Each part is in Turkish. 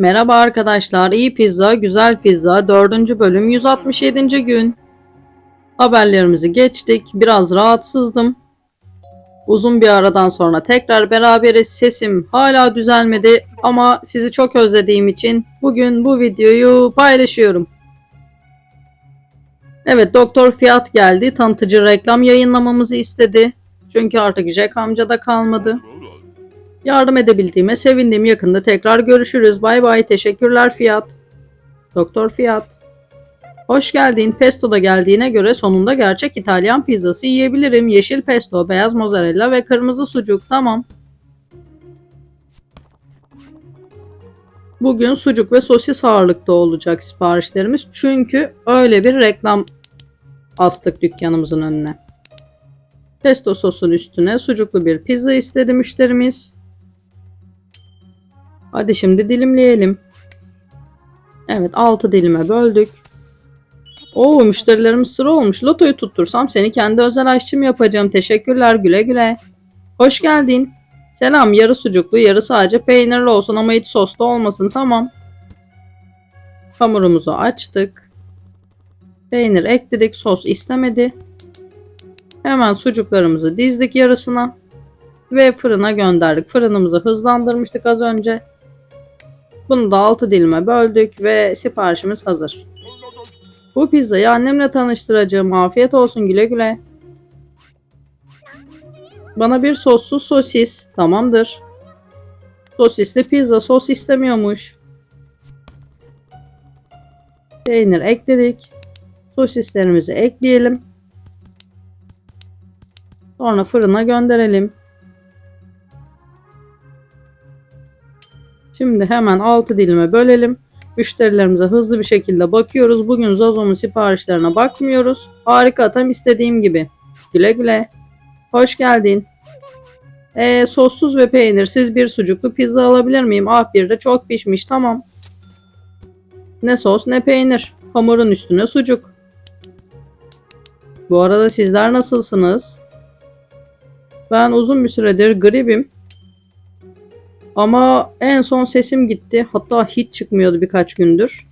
Merhaba arkadaşlar, iyi pizza, güzel pizza, 4. bölüm 167. gün. Haberlerimizi geçtik, biraz rahatsızdım. Uzun bir aradan sonra tekrar beraberiz, sesim hala düzelmedi ama sizi çok özlediğim için bugün bu videoyu paylaşıyorum. Evet, Doktor Fiyat geldi, tanıtıcı reklam yayınlamamızı istedi. Çünkü artık Jack amca da kalmadı. Yardım edebildiğime sevindim. Yakında tekrar görüşürüz. Bay bay. Teşekkürler Fiyat. Doktor Fiyat. Hoş geldin. Pesto da geldiğine göre sonunda gerçek İtalyan pizzası yiyebilirim. Yeşil pesto, beyaz mozzarella ve kırmızı sucuk. Tamam. Bugün sucuk ve sosis ağırlıkta olacak siparişlerimiz. Çünkü öyle bir reklam astık dükkanımızın önüne. Pesto sosun üstüne sucuklu bir pizza istedi müşterimiz. Hadi şimdi dilimleyelim. Evet 6 dilime böldük. Oo müşterilerimiz sıra olmuş. Lotoyu tuttursam seni kendi özel aşçım yapacağım. Teşekkürler güle güle. Hoş geldin. Selam yarı sucuklu yarı sadece peynirli olsun ama hiç soslu olmasın tamam. Hamurumuzu açtık. Peynir ekledik sos istemedi. Hemen sucuklarımızı dizdik yarısına. Ve fırına gönderdik. Fırınımızı hızlandırmıştık az önce. Bunu da 6 dilime böldük ve siparişimiz hazır. Bu pizzayı annemle tanıştıracağım. Afiyet olsun güle güle. Bana bir sossuz sosis. Tamamdır. Sosisli pizza sos istemiyormuş. Peynir ekledik. Sosislerimizi ekleyelim. Sonra fırına gönderelim. Şimdi hemen 6 dilime bölelim. Müşterilerimize hızlı bir şekilde bakıyoruz. Bugün Zazo'nun siparişlerine bakmıyoruz. Harika tam istediğim gibi. Güle güle. Hoş geldin. Ee, sossuz ve peynirsiz bir sucuklu pizza alabilir miyim? Ah bir de çok pişmiş tamam. Ne sos ne peynir. Hamurun üstüne sucuk. Bu arada sizler nasılsınız? Ben uzun bir süredir gribim. Ama en son sesim gitti. Hatta hiç çıkmıyordu birkaç gündür.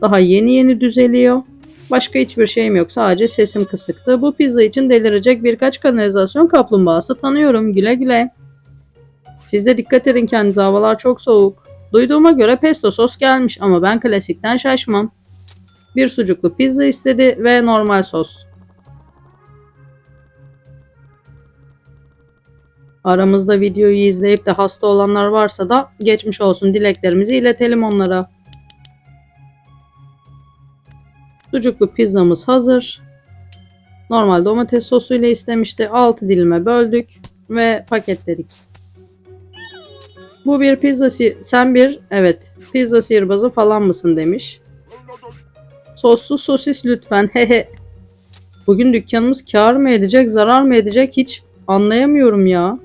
Daha yeni yeni düzeliyor. Başka hiçbir şeyim yok. Sadece sesim kısıktı. Bu pizza için delirecek birkaç kanalizasyon kaplumbağası tanıyorum. Güle güle. Siz de dikkat edin kendinize. Havalar çok soğuk. Duyduğuma göre pesto sos gelmiş ama ben klasikten şaşmam. Bir sucuklu pizza istedi ve normal sos. Aramızda videoyu izleyip de hasta olanlar varsa da geçmiş olsun dileklerimizi iletelim onlara. Sucuklu pizzamız hazır. Normal domates sosuyla istemişti. 6 dilime böldük ve paketledik. Bu bir pizza sen bir evet pizza sihirbazı falan mısın demiş. Sossuz sosis lütfen hehe. Bugün dükkanımız kar mı edecek zarar mı edecek hiç anlayamıyorum ya.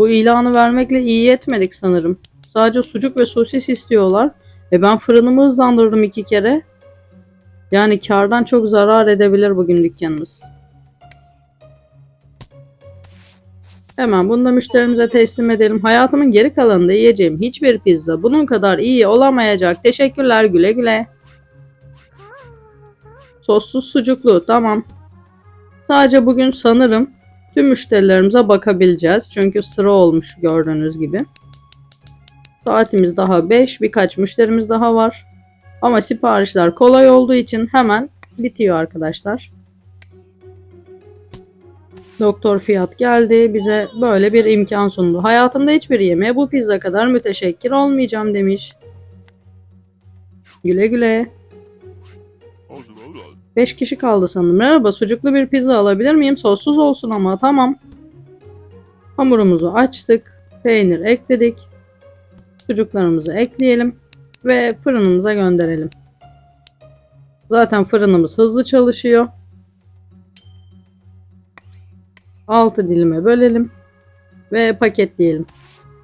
Bu ilanı vermekle iyi etmedik sanırım. Sadece sucuk ve sosis istiyorlar. E ben fırınımı hızlandırdım iki kere. Yani kardan çok zarar edebilir bugün dükkanımız. Hemen bunu da müşterimize teslim edelim. Hayatımın geri kalanında yiyeceğim hiçbir pizza bunun kadar iyi olamayacak. Teşekkürler güle güle. Sossuz sucuklu tamam. Sadece bugün sanırım tüm müşterilerimize bakabileceğiz. Çünkü sıra olmuş gördüğünüz gibi. Saatimiz daha 5. Birkaç müşterimiz daha var. Ama siparişler kolay olduğu için hemen bitiyor arkadaşlar. Doktor Fiyat geldi. Bize böyle bir imkan sundu. Hayatımda hiçbir yemeğe bu pizza kadar müteşekkir olmayacağım demiş. Güle güle. 5 kişi kaldı sanırım. Merhaba sucuklu bir pizza alabilir miyim? Sossuz olsun ama tamam. Hamurumuzu açtık. Peynir ekledik. Sucuklarımızı ekleyelim. Ve fırınımıza gönderelim. Zaten fırınımız hızlı çalışıyor. 6 dilime bölelim. Ve paketleyelim.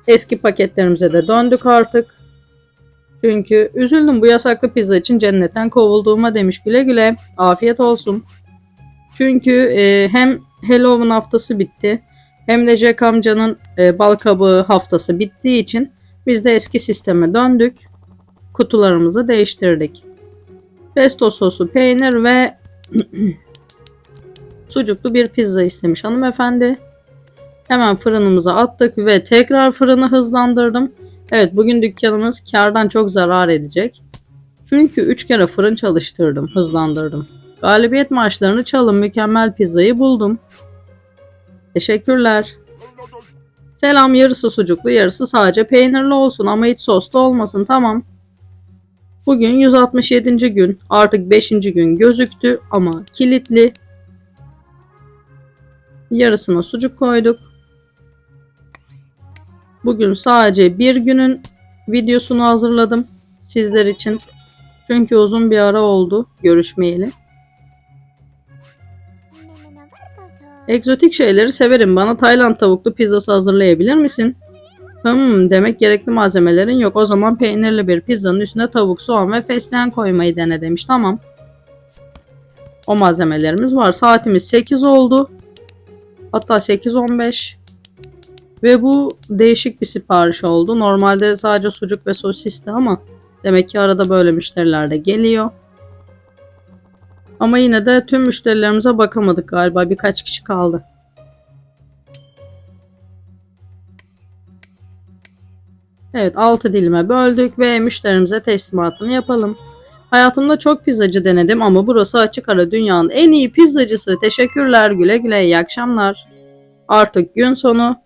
Eski paketlerimize de döndük artık. Çünkü üzüldüm bu yasaklı pizza için cennetten kovulduğuma demiş güle güle. Afiyet olsun. Çünkü e, hem Halloween haftası bitti hem de Jack amcanın e, bal kabağı haftası bittiği için Biz de eski sisteme döndük. Kutularımızı değiştirdik. Pesto sosu, peynir ve sucuklu bir pizza istemiş hanımefendi. Hemen fırınımıza attık ve tekrar fırını hızlandırdım. Evet bugün dükkanımız kardan çok zarar edecek. Çünkü 3 kere fırın çalıştırdım, hızlandırdım. Galibiyet maçlarını çalın mükemmel pizzayı buldum. Teşekkürler. Selam yarısı sucuklu yarısı sadece peynirli olsun ama hiç soslu olmasın tamam. Bugün 167. gün artık 5. gün gözüktü ama kilitli. Yarısına sucuk koyduk. Bugün sadece bir günün videosunu hazırladım sizler için. Çünkü uzun bir ara oldu görüşmeyeli. Egzotik şeyleri severim. Bana Tayland tavuklu pizzası hazırlayabilir misin? Hmm, demek gerekli malzemelerin yok. O zaman peynirli bir pizzanın üstüne tavuk, soğan ve fesleğen koymayı dene demiş. Tamam. O malzemelerimiz var. Saatimiz 8 oldu. Hatta 8.15. Ve bu değişik bir sipariş oldu. Normalde sadece sucuk ve sosisti ama demek ki arada böyle müşteriler de geliyor. Ama yine de tüm müşterilerimize bakamadık galiba. Birkaç kişi kaldı. Evet 6 dilime böldük ve müşterimize teslimatını yapalım. Hayatımda çok pizzacı denedim ama burası açık ara dünyanın en iyi pizzacısı. Teşekkürler güle güle iyi akşamlar. Artık gün sonu.